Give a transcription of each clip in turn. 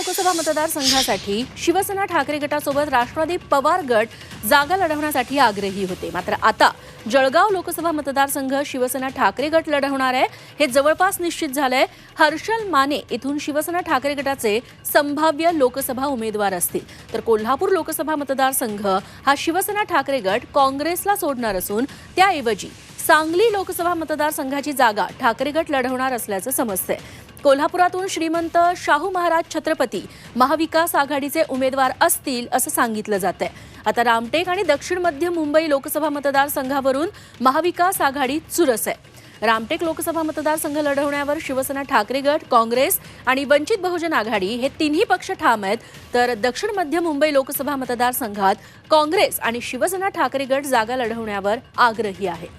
लोकसभा मतदारसंघासाठी शिवसेना ठाकरे गटासोबत राष्ट्रवादी पवार गट जागा लढवण्यासाठी आग्रही होते. मात्र आता जळगाव लोकसभा मतदारसंघ शिवसेना ठाकरे गट लढवणार आहे. हे जवळपास निश्चित झालंय. हर्षल माने इथून शिवसेना ठाकरे गटाचे संभाव्य लोकसभा उमेदवार असतील. तर कोल्हापूर लोकसभा मतदारसंघ हा शिवसेना ठाकरे गट काँग्रेसला सोडणार असून त्याऐवजी सांगली लोकसभा मतदारसंघाची जागा ठाकरे गट लढवणार असल्याचं समजतंय. कोल्हापुरातून श्रीमंत शाहू महाराज छत्रपती महाविकास आघाडीचे उमेदवार असतील असं सांगितलं जात आहे आता रामटेक आणि दक्षिण मध्य मुंबई लोकसभा मतदारसंघावरून महाविकास आघाडी चुरस आहे. रामटेक लोकसभा मतदारसंघ लढवण्यावर शिवसेना ठाकरे गट काँग्रेस आणि वंचित बहुजन आघाडी हे तिन्ही पक्ष ठाम आहेत. तर दक्षिण मध्य मुंबई लोकसभा मतदारसंघात काँग्रेस आणि शिवसेना ठाकरे गट जागा लढवण्यावर आग्रही आहे.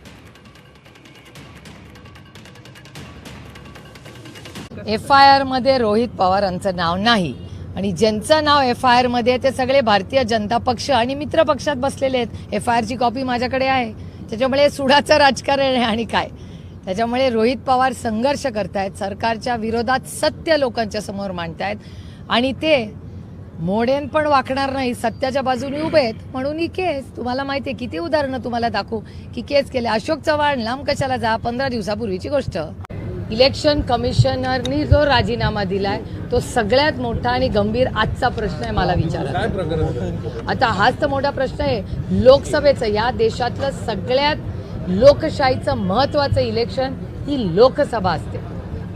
एफ आय आरमध्ये रोहित पवारांचं नाव नाही. आणि ज्यांचं नाव एफ आय आरमध्ये ते सगळे भारतीय जनता पक्ष आणि मित्र पक्षात बसलेले आहेत. एफ आय आरची कॉपी माझ्याकडे आहे. त्याच्यामुळे सुडाचं राजकारण आहे आणि काय? त्याच्यामुळे रोहित पवार संघर्ष करतायत सरकारच्या विरोधात सत्य लोकांच्या समोर मांडतायत. आणि ते मोडेन पण वाकणार नाही सत्याच्या बाजूने उभे आहेत. म्हणून ही केस तुम्हाला माहिती आहे किती उदाहरणं तुम्हाला दाखवू? की केस केले. अशोक चव्हाण लांब कशाला जा पंधरा दिवसापूर्वीची गोष्ट. इलेक्शन कमिशनरनी जो राजीनामा दिलाय तो सगळ्यात मोठा आणि गंभीर आजचा प्रश्न आहे मला आहे? आता हाच तर मोठा प्रश्न आहे. लोकसभेचं या देशातलं सगळ्यात लोकशाहीचं महत्वाचं इलेक्शन ही लोकसभा असते.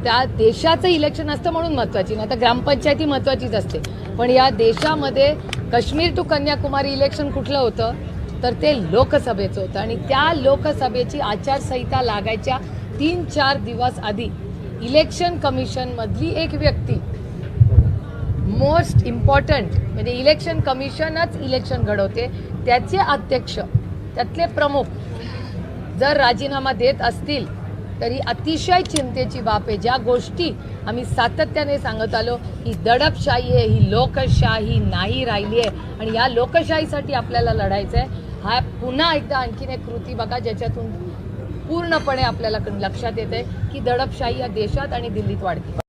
त्या देशाचं इलेक्शन असतं म्हणून महत्वाची नाही तर ग्रामपंचायती महत्वाचीच असते. पण या देशामध्ये काश्मीर टू कन्याकुमारी इलेक्शन कुठलं होतं? तर ते लोकसभेचं होतं. आणि त्या लोकसभेची आचारसंहिता लागायच्या तीन चार दिवस आधी इलेक्शन कमिशन मधली एक व्यक्ती मोस्ट इम्पॉर्टंट म्हणजे इलेक्शन कमिशनच इलेक्शन घडवते त्याचे अध्यक्ष त्यातले प्रमुख जर राजीनामा देत असतील तरी अतिशय चिंतेची बाब आहे. ज्या गोष्टी आम्ही सातत्याने सांगत आलो ही दडपशाही आहे ही लोकशाही नाही राहिली आहे. आणि या लोकशाहीसाठी आपल्याला लढायचं आहे हा पुन्हा एकदा आणखीन एक कृती बघा ज्याच्यातून पूर्णपणे आपल्याला लक्षात येते की दडपशाही या देशात आणि दिल्लीत वाढते.